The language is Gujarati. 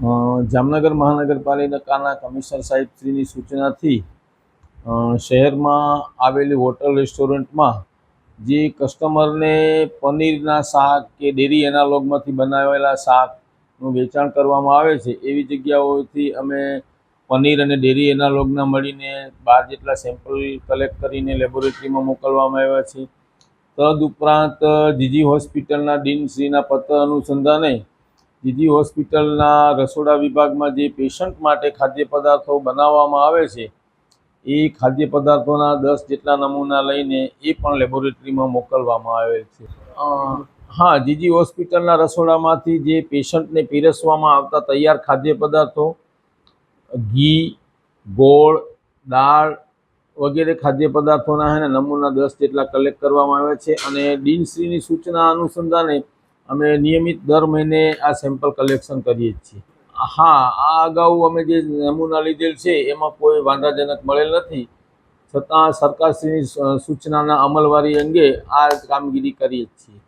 જામનગર મહાનગરપાલિકાના કમિશનર સાહેબશ્રીની સૂચનાથી શહેરમાં આવેલી હોટલ રેસ્ટોરન્ટમાં જે કસ્ટમરને પનીરના શાક કે ડેરી એનાલોગમાંથી બનાવેલા શાકનું વેચાણ કરવામાં આવે છે, એવી જગ્યાઓથી અમે પનીર અને ડેરી એનાલોગના મળીને બાર જેટલા સેમ્પલ કલેક્ટ કરીને લેબોરેટરીમાં મોકલવામાં આવ્યા છે. તદઉપરાંત જીજી હોસ્પિટલના ડીનશ્રીના પત્ર અનુસંધાને જીજી હોસ્પિટલના રસોડા વિભાગમાં જે પેશન્ટ માટે ખાદ્ય પદાર્થો બનાવવામાં આવે છે, એ ખાદ્ય પદાર્થોના દસ જેટલા નમૂના લઈને એ પણ લેબોરેટરીમાં મોકલવામાં આવેલ છે. હા જીજી હોસ્પિટલના રસોડામાંથી જે પેશન્ટને પીરસવામાં આવતા તૈયાર ખાદ્ય પદાર્થો, ઘી, ગોળ, દાળ વગેરે ખાદ્ય પદાર્થોના હે નમૂના દસ જેટલા કલેક્ટ કરવામાં આવે છે અને ડીનશ્રીની સૂચના અનુસંધાને અમે નિયમિત દર મહિને આ સેમ્પલ કલેક્શન કરીએ જ છીએ. હા, આ અગાઉ અમે જે નમૂના લીધેલ છે, એમાં કોઈ વાંધાજનક મળેલ નથી. છતાં સરકારશ્રીની સૂચનાના અમલવારી અંગે આ કામગીરી કરીએ જ છીએ.